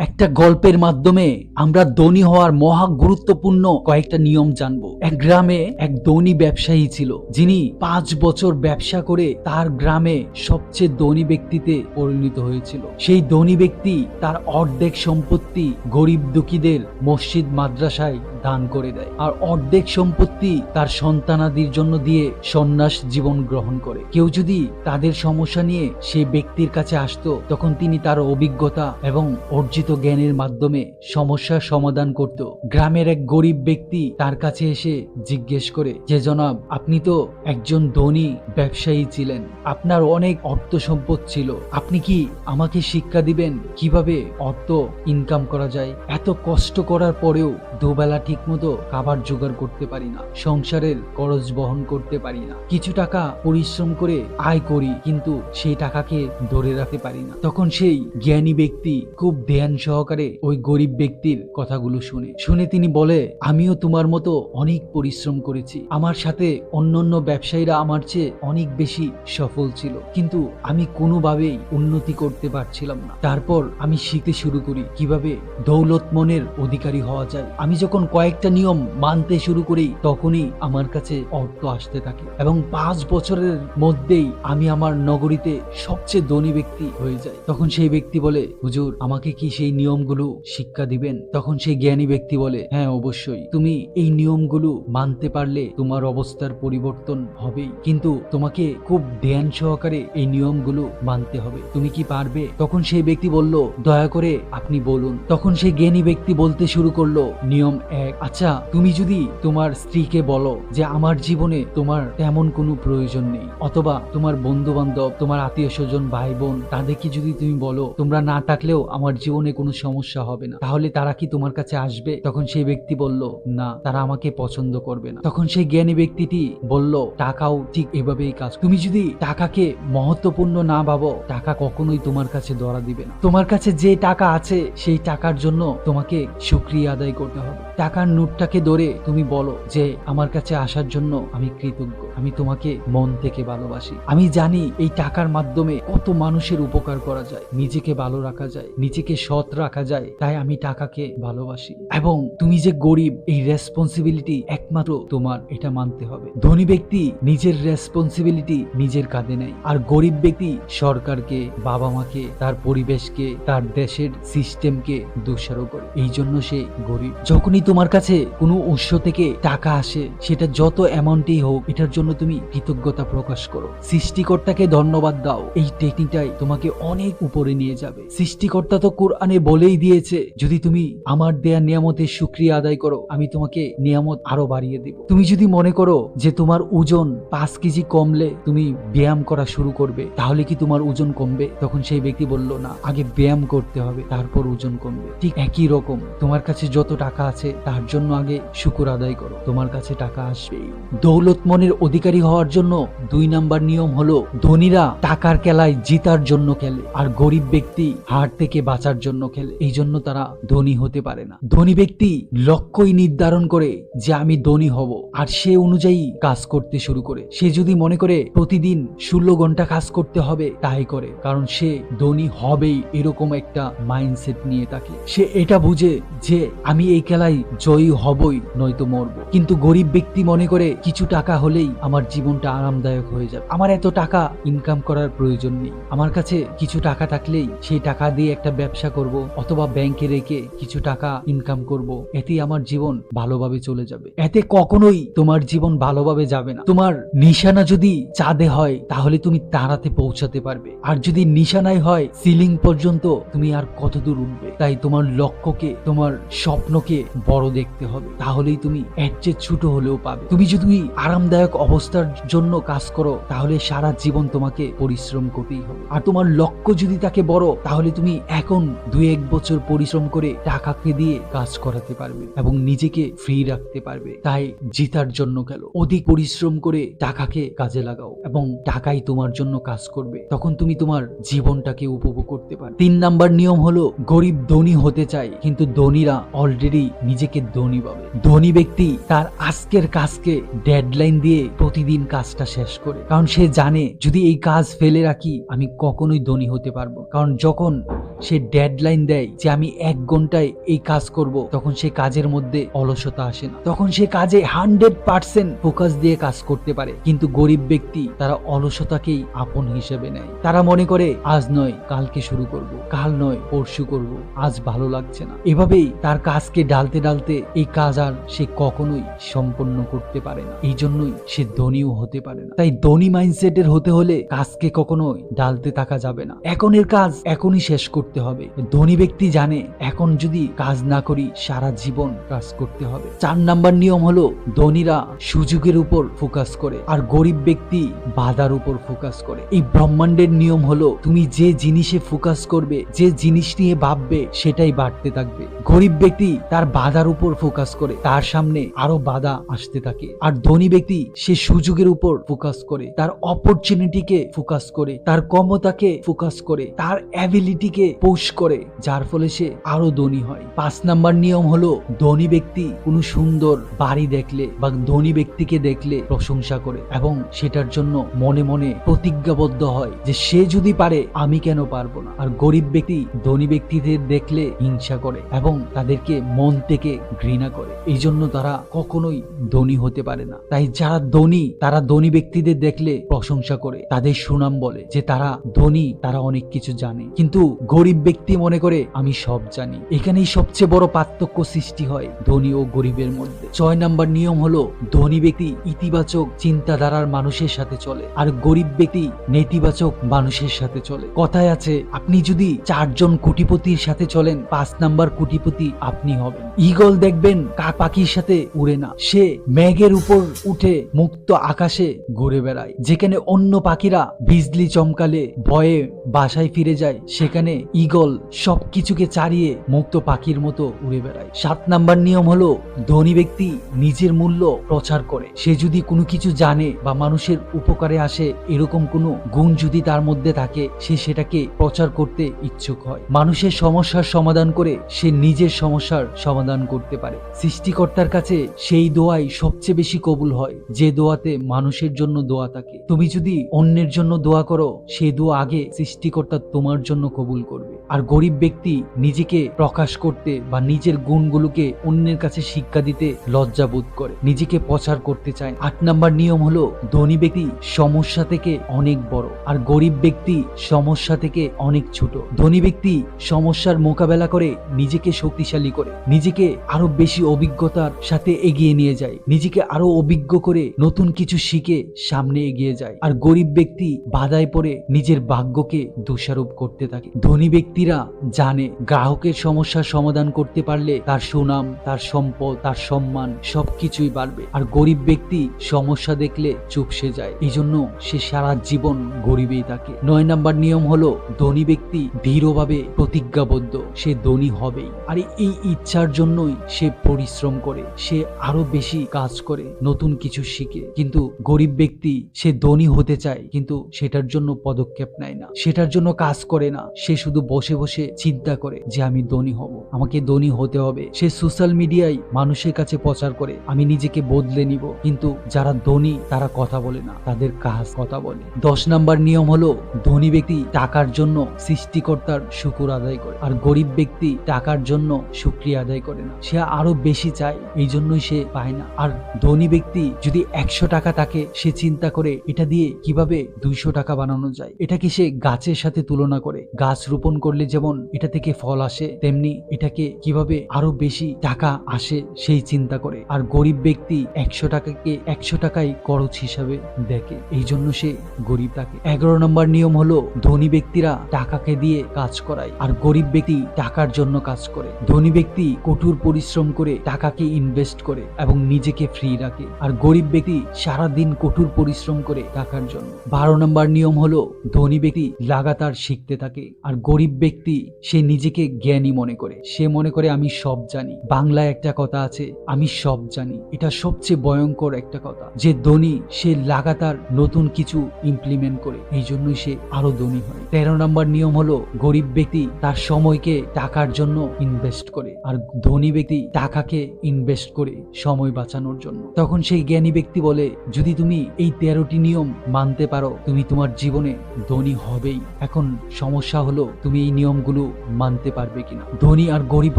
একটা গল্পের মাধ্যমে আমরা ধনী হওয়ার মহা গুরুত্বপূর্ণ কয়েকটা নিয়ম জানব। এক গ্রামে এক ধনী ব্যবসায়ী ছিল, যিনি পাঁচ বছর ব্যবসা করে তার গ্রামে সবচেয়ে ধনী ব্যক্তিতে পরিণত হয়েছিল। সেই ধনী ব্যক্তি তার অর্ধেক সম্পত্তি গরিব দুঃখীদের মসজিদ, মাদ্রাসায় দান করে দেয় আর অর্ধেক সম্পত্তি তার সন্তানাদির জন্য দিয়ে সন্ন্যাস জীবন গ্রহণ করে। কেউ যদি তাদের সমস্যা নিয়ে সেই ব্যক্তির কাছে আসতো, তখন তিনি তার অভিজ্ঞতা এবং অর্জিত জ্ঞানের মাধ্যমে সমস্যার সমাধান করত। গ্রামের এক গরিব ব্যক্তি তার কাছে এসে জিজ্ঞেস করে, যে জনাব, আপনি তো একজন ধনী ব্যবসায়ী ছিলেন। আপনার অনেক অর্থ সম্পদ ছিল। আপনি কি আমাকে শিক্ষা দিবেন কীভাবে অর্থ ইনকাম করা যায়? এত কষ্ট করার পরেও দুবেলা ঠিকমতো খাবার জোগাড় করতে পারি না। সংসারের খরচ বহন করতে পারি না। কিছু টাকা পরিশ্রম করে আয় করি, কিন্তু সেই টাকাকে ধরে রাখতে পারি না। তখন সেই জ্ঞানী ব্যক্তি খুব ধ্যান সহকারে ওই গরিব ব্যক্তির কথাগুলো শুনে। শুনে তিনি বলে, আমিও তোমার মতো অনেক পরিশ্রম করেছি। আমার সাথে অন্যান্য ব্যবসায়ীরা আমার চেয়ে অনেক বেশি সফল ছিল। কিন্তু আমি কোনোভাবেই উন্নতি করতে পারছিলাম না। তারপর আমি শিখতে শুরু করি কীভাবে দৌলত মনের অধিকারী হওয়া যায়। আমি যখন কয়েকটা নিয়ম মানতে শুরু করি, তখনই আমার কাছে অর্থ আসতে থাকে। এবং পাঁচ বছরের মধ্যেই আমি আমার নগরীতে সবচেয়ে ধনী ব্যক্তি হয়ে যাই। তখন সেই ব্যক্তি বলে, হুজুর, আমাকে কি সেই নিয়মগুলো শিক্ষা দিবেন, তখন সেই জ্ঞানী ব্যক্তি বলে হ্যাঁ অবশ্যই। তুমি এই নিয়মগুলো মানতে পারলে তোমার অবস্থার পরিবর্তন হবেই। কিন্তু তোমাকে খুব ধ্যান সহকারে এই নিয়মগুলো মানতে হবে। তুমি কি পারবে? তখন সেই ব্যক্তি বলল, দয়া করে আপনি বলুন। তখন সেই জ্ঞানী ব্যক্তি বলতে শুরু করল, নিয়ম এক। আচ্ছা তুমি যদি তোমার স্ত্রীকে বলো যে, আমার জীবনে তোমার তেমন কোনো প্রয়োজন নেই। অথবা, তোমার বন্ধু বান্ধব তোমার আত্মীয় স্বজন ভাই বোন তাদেরকে যদি তুমি বলো, তোমরা না থাকলেও আমার জীবনে কোনো সমস্যা হবে না। তাহলে তারা কি তোমার কাছে আসবে? তখন সেই ব্যক্তি বলল, না, তারা আমাকে পছন্দ করবে না। তখন সেই জ্ঞানী ব্যক্তিটি বলল, টাকাও ঠিক এভাবেই কাজ। তুমি যদি টাকাকে মহত্বপূর্ণ না ভাবো, টাকা কখনোই তোমার কাছে ধরা দিবে না। তোমার কাছে যে টাকা আছে, সেই টাকার জন্য তোমাকে সুক্রিয়া আদায় করতে হবে। টাকার নোটটাকে ধরে তুমি বলো যে, আমার কাছে আসার জন্য আমি কৃতজ্ঞ। আমি তোমাকে মন থেকে ভালোবাসি। আমি জানি এই টাকার মাধ্যমে কত মানুষের উপকার করা যায়। নিজেকে ভালো রাখা যায়। নিজেকে সৎ রাখা যায়, তাই আমি টাকাকে ভালোবাসি। এবং তুমি যে গরিব, এই রেসপন্সিবিলিটি একমাত্র তোমার, এটা মানতে হবে। ধনী ব্যক্তি নিজের রেসপন্সিবিলিটি নিজের কাঁধে নেয়, আর গরিব ব্যক্তি সরকারকে বাবা মাকে তার পরিবেশকে, তার দেশের সিস্টেমকে দোষারোপ করে। এই জন্য সে গরিব। যখনই তোমার কাছে কোনো উৎস থেকে টাকা আসে, সেটা যত অ্যামাউন্টেই হোক, এটার জন্য তুমি কৃতজ্ঞতা প্রকাশ করো। সৃষ্টিকর্তাকে ধন্যবাদ দাও। এই টেকনিকটাই তোমাকে অনেক উপরে নিয়ে যাবে। সৃষ্টিকর্তা তো কোরআনে বলেই দিয়েছে, যদি তুমি আমার দেয়া নিয়ামতের সুক্রিয়া আদায় করো, আমি তোমাকে নিয়ামত আরও বাড়িয়ে দিব। তুমি যদি মনে করো যে তোমার ওজন পাঁচ কেজি কমলে তুমি ব্যায়াম করা শুরু করবে, তাহলে কি তোমার ওজন কমবে? তখন সেই ব্যক্তি বলল, না, আগে ব্যায়াম করতে হবে, তারপর ওজন কমবে। ঠিক একই রকম, তোমার কাছে যত টাকা আছে, তার জন্য আগে শুকুর আদায় করো, তোমার কাছে টাকা আসবেই। দৌলত মনের অধিকারী হওয়ার জন্য দুই নাম্বার নিয়ম হলো, ধনীরা টাকার খেলায় জিতার জন্য খেলে, আর গরিব ব্যক্তি হার থেকে বাঁচার জন্য খেলে, এই জন্য তারা ধনী হতে পারে না। ধনী ব্যক্তি লক্ষ্যই নির্ধারণ করে যে আমি ধনী হব, আর সে অনুযায়ী কাজ করতে শুরু করে। সে যদি মনে করে প্রতিদিন ষোলো ঘণ্টা কাজ করতে হবে, তাই করে, কারণ সে ধনী হবেই এরকম একটা মাইন্ডসেট নিয়ে থাকে। সে এটা বুঝে যে আমি এই খেলায় জয়ী হবই, নয়তো মরব। কিন্তু গরিব ব্যক্তি মনে করে কিছু টাকা হলেই আমার জীবনটা আরামদায়ক হয়ে যাবে। আমার এত টাকা ইনকাম করার প্রয়োজন নেই। আমার কাছে কিছু টাকা থাকলেই সেই টাকা দিয়ে একটা ব্যবসা করব। অথবা ব্যাংকে রেখে কিছু টাকা ইনকাম করব। এতেই আমার জীবন ভালোভাবে চলে যাবে। এতে কখনোই তোমার জীবন ভালোভাবে যাবে না। তোমার নিশানা যদি চাঁদে হয়, তাহলে তুমি তারাতে পৌঁছাতে পারবে। আর যদি নিশানায় হয় সিলিং পর্যন্ত তুমি আর কত দূর উঠবে? তাই তোমার লক্ষ্যকে, তোমার স্বপ্নকে বড় দেখতে হবে। তাহলেই তুমি এর ছোট হলেও পাবে। তুমি যদি আরামদায়ক অবস্থার জন্য কাজ করো, তাহলে সারা জীবন তোমাকে পরিশ্রম করতেই হবে। আর তোমার লক্ষ্য যদি তাকে বড়, তাহলে তুমি এখন দুই এক বছর পরিশ্রম করে টাকাকে দিয়ে কাজ করাতে পারবে এবং নিজেকে ফ্রি রাখতে পারবে। তাই জিতার জন্য গেল। অধিক পরিশ্রম করে টাকাকে কাজে লাগাও এবং টাকাই তোমার জন্য কাজ করবে। তখন তুমি তোমার জীবনটাকে উপভোগ করতে পারবে। তিন নাম্বার নিয়ম হলো, গরিব ধনী হতে চায় কিন্তু ধনীরা অলরেডি নিজেকে ধনী ভাবে। ধনী ব্যক্তি তার আজকের কাজকে ডেডলাইন দিয়ে প্রতিদিন কাজটা শেষ করে। কারণ সে জানে, যদি এই কাজ ফেলে রাখি, আমি কখনোই ধনী হতে পারব কারণ যখন সে ডেডলাইন দেয় যে আমি এক ঘন্টায় এই কাজ করব, তখন সে কাজের মধ্যে অলসতা আসে না। তখন সে কাজে হান্ড্রেড পার্সেন্ট ফোকাস দিয়ে কাজ করতে পারে, কিন্তু গরিব ব্যক্তি তারা অলসতাকেই আপন হিসেবে নেয়। তারা মনে করে, আজ নয়, কালকে শুরু করব, কাল নয়, পরশু করব, আজ ভালো লাগছে না। এভাবেই তার কাজকে ডালতে ডালতে এই কাজ আর সে কখনোই সম্পন্ন করতে পারে না। এই জন্যই সে ধনীও হতে পারে না। তাই ধনী মাইন্ডসেটের হতে হলে কাজকে কখনোই ডালতে থাকা যাবে না। এখনের কাজ এখনই শেষ করতে হবে। ধনী ব্যক্তি জানে, এখন যদি কাজ না করি, সারা জীবন কাজ করতে হবে। চার নাম্বার নিয়ম হলো, ধনীরা সুযোগের উপর ফোকাস করে, আর গরিব ব্যক্তি বাধার উপর ফোকাস করে। এই ব্রহ্মাণ্ডের নিয়ম হলো, তুমি যে জিনিসে ফোকাস করবে, যে জিনিস নিয়ে ভাববে, সেটাই বাড়তে থাকবে। গরিব ব্যক্তি তার বাধার উপর ফোকাস করে, তার সামনে আরও বাধা আসতে থাকে। আর ধনী ব্যক্তি, সে সুযোগের উপর ফোকাস করে, তার অপরচুনিটিকে ফোকাস করে, তার ক্ষমতাকে ফোকাস করে, তার অ্যাবিলিটিকে পোষ করে যার ফলে সে আরও ধনী হয়। পাঁচ নাম্বার নিয়ম হলো, ধনী ব্যক্তি কোনো সুন্দর বাড়ি দেখলে বা ধনী ব্যক্তিকে দেখলে প্রশংসা করে এবং সেটার জন্য মনে মনে প্রতিজ্ঞাবদ্ধ হয় যে সে যদি পারে, আমি কেন পারব না? আর গরিব ব্যক্তি ধনী ব্যক্তিদের দেখলে হিংসা করে এবং তাদেরকে মন থেকে ঘৃণা করে। এই জন্য তারা কখনোই ধনী হতে পারে না। তাই যারা ধনী, তারা ধনী ব্যক্তিদের দেখলে প্রশংসা করে। তাদের সুনাম বলে যে তারা ধনী, তারা অনেক কিছু জানে। কিন্তু গরিব ব্যক্তি মনে করে, আমি সব জানি। এখানেই সবচেয়ে বড় পার্থক্য সৃষ্টি হয় ধনী ও গরিবের মধ্যে। ছয় নাম্বার নিয়ম হলো, ধনী ব্যক্তি ইতিবাচক চিন্তাধারার মানুষের সাথে চলে, আর গরিব ব্যক্তি নেতিবাচক মানুষের সাথে চলে। কথায় আছে, আপনি যদি চারজন কোটিপতির সাথে চলেন, পাঁচ নাম্বার কোটিপতি আপনি হবেন। ইগল দেখবেন কাক পাখির সাথে উড়ে না। সে মেঘের উপর উঠে মুক্ত আকাশে ঘুরে বেড়ায়। যেখানে অন্য পাখিরা বিজলি চমকালে ভয়ে বাসায় ফিরে যায়, সেখানে ইগল সবকিছুকে চারিয়ে মুক্ত পাখির মতো উড়ে বেড়ায়। সাত নাম্বার নিয়ম হলো, ধনী ব্যক্তি নিজের মূল্য প্রচার করে। সে যদি কোনো কিছু জানে বা মানুষের উপকারে আসে, এরকম কোনো গুণ যদি তার মধ্যে থাকে, সে সেটাকে প্রচার করতে ইচ্ছুক হয়। মানুষের সমস্যার সমাধান করে সে নিজের সমস্যার সমাধান করতে পারে। সৃষ্টিকর্তার কাছে সেই দোয়াই সবচেয়ে বেশি কবুল হয়, যে দোয়াতে মানুষের জন্য দোয়া থাকে। তুমি যদি অন্যের জন্য দোয়া করো, সে দোয়া আগে সৃষ্টিকর্তা তোমার জন্য কবুল করবে। আর গরিব ব্যক্তি নিজেকে প্রকাশ করতে বা নিজের গুণগুলোকে অন্যের কাছে শিক্ষা দিতে লজ্জা বোধ করে। নিজেকে প্রচার করতে চায়। আট নাম্বার নিয়ম হলো, ধনী ব্যক্তি সমস্যা থেকে অনেক বড় আর গরিব ব্যক্তি সমস্যা থেকে অনেক ছোট। ধনী ব্যক্তি সমস্যার মোকাবেলা করে, নিজেকে শক্তিশালী করে। নিজেকে আরও বেশি অভিজ্ঞতার সাথে এগিয়ে নিয়ে যায়। নিজেকে আরও অভিজ্ঞ করে নতুন কিছু শিখে সামনে এগিয়ে যায়। আর গরিব ব্যক্তি বাধায় পড়ে নিজের ভাগ্যকে দোষারোপ করতে থাকে। ধনী ব্যক্তিরা জানে গ্রাহকের সমস্যার সমাধান করতে পারলে তার সুনাম, তার সম্পদ, তার সম্মান সবকিছুই বাড়বে। আর গরিব ব্যক্তি সমস্যা দেখলে চুপসে যায়। এই জন্য সে সারা জীবন গরিবেই থাকে। নয় নাম্বার নিয়ম হলো, ধনী ব্যক্তি দৃঢ়ভাবে প্রতিজ্ঞাবদ্ধ। সে ধনী হবেই। আর এই ইচ্ছার জন্যই সে পরিশ্রম করে। সে আরও বেশি কাজ করে, নতুন কিছু শিখে। কিন্তু গরিব ব্যক্তি সে ধনী হতে চায়, কিন্তু সেটার জন্য পদক্ষেপ নেয় না। সেটার জন্য কাজ করে না। সে শুধু বসে বসে চিন্তা করে যে আমি ধনী হব। আমাকে ধনী হতে হবে। সে সোশ্যাল মিডিয়ায় মানুষের কাছে প্রচার করে, আমি নিজেকে বদলে নিব। কিন্তু যারা ধনী, তারা কথা বলে না। তাদের কাজ কথা বলে। দশ নাম্বার নিয়ম হলো, ধনী ব্যক্তি টাকার জন্য সৃষ্টিকর্তার শুকুর আদায় করে, আর গরিব ব্যক্তি টাকার জন্য শুক্রিয়া আদায় করে না। সে আরও বেশি চায়, এই জন্যই সে পায় না। আর ধনী ব্যক্তি যদি একশো টাকা তাকে সে চিন্তা করে, এটা দিয়ে কীভাবে দুইশো টাকা বানানো যায়? এটাকে সে গাছের সাথে তুলনা করে। গাছ রোপণ করলে যেমন এটা থেকে ফল আসে, তেমনি এটাকে কীভাবে আরও বেশি টাকা আসে সেই চিন্তা করে। আর গরিব ব্যক্তি একশো টাকাকে একশো টাকাই খরচ হিসাবে দেখে। এই জন্য সে গরিব থাকে এগারো নম্বর নিয়ম হলো, ধনী ব্যক্তিরা টাকাকে দিয়ে কাজ করায়, আর গরিব ব্যক্তি টাকার জন্য কাজ করে। ধনী ব্যক্তি কঠোর পরিশ্রম করে টাকাকে ইনভেস্ট করে এবং নিজেকে ফ্রি রাখে, আর গরিব ব্যক্তি সারা দিন কঠোর পরিশ্রম করে টাকার জন্য। বারো নম্বর নিয়ম হলো, ধনী ব্যক্তি লাগাতার শিখতে থাকে, আর গরিব ব্যক্তি সে নিজেকে জ্ঞানী মনে করে। সে মনে করে, আমি সব জানি। বাংলায় একটা কথা আছে, আমি সব জানি। এটা সবচেয়ে ভয়ঙ্কর একটা কথা, যে ধনী, সে লাগাতার নতুন কিছু ইমপ্লিমেন্ট করে। এই জন্যই সে আরও ধনী হয়। তেরো নম্বর নিয়ম হলো, গরিব ব্যক্তি তার সময়কে টাকার জন্য ইনভেস্ট করে, আর ধনী ব্যক্তি টাকাকে ইনভেস্ট করে সময় বাঁচানোর জন্য। তখন সেই জ্ঞানী ব্যক্তি বলে, যদি তুমি এই তেরোটি নিয়ম মানতে পারো, তুমি তোমার জীবনে ধনী হবেই। এখন সমস্যা হলো, তুমি এই নিয়মগুলো মানতে পারবে কিনা? ধনী আর গরিব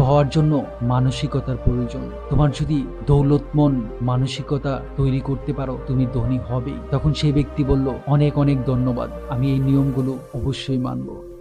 হওয়ার জন্য মানসিকতার প্রয়োজন। তোমার যদি দৌলতমন মানসিকতা তৈরি করতে পারো, তুমি ধনী হবে তখন সেই ব্যক্তি বলল, অনেক অনেক ধন্যবাদ। আমি এই নিয়মগুলো অবশ্যই মানবো।